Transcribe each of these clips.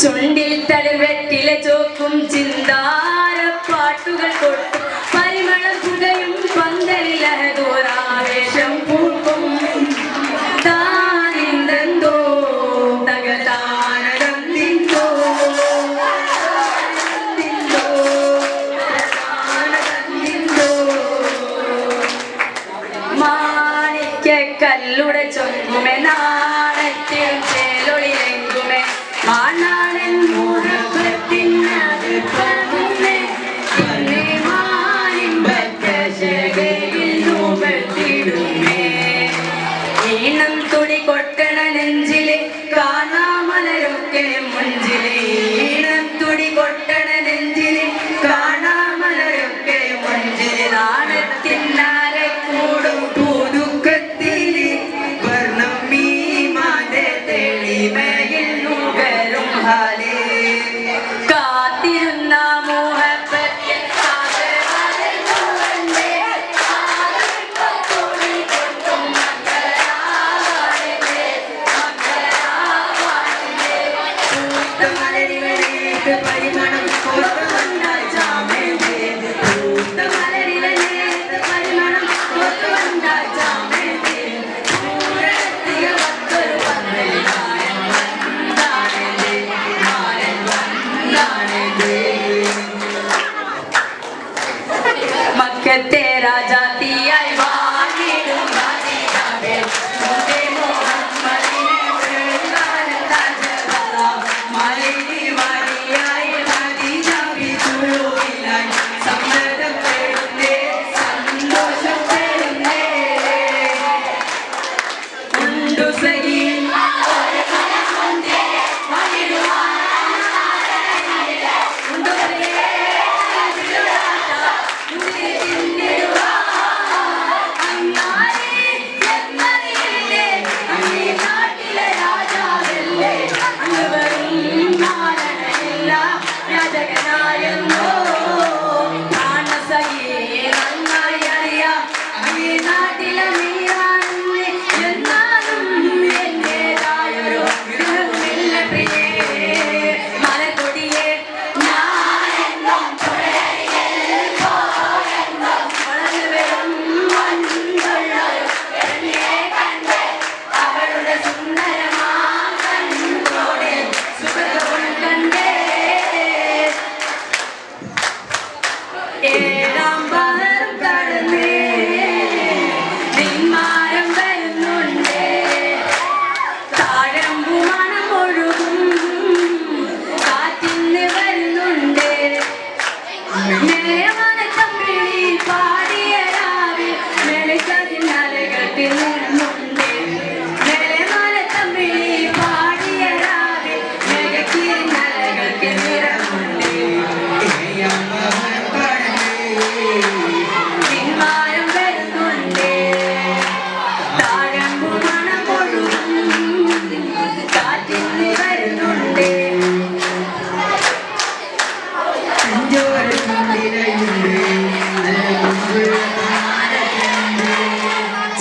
ചുണ്ടിൽ വെട്ടിലെ ചോക്കും ചിന്താര പാട്ടുകൾ കൊട്ടും പരിമളം പുകയും പന്തലിലഹദൂരാവേശം പൂക്കും. താനിന്തോ തകതാനന്ദിന്തോ മാണിക്ക കല്ലുടെ ചോ மலரிலே பரிமணம் போட்டு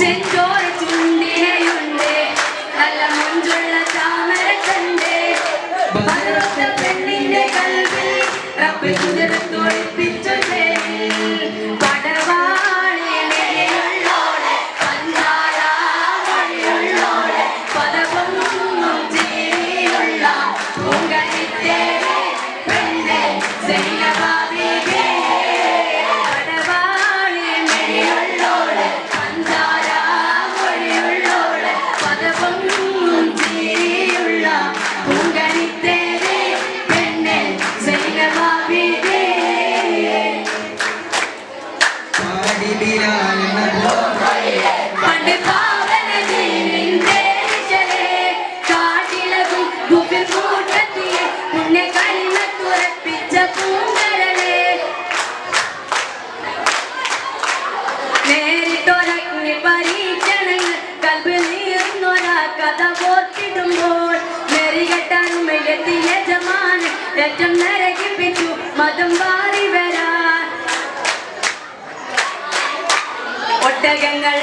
深州 രക്തം നരകിപ്പിച്ചു മതം മാറി വരാൻ. ഒട്ടകങ്ങൾ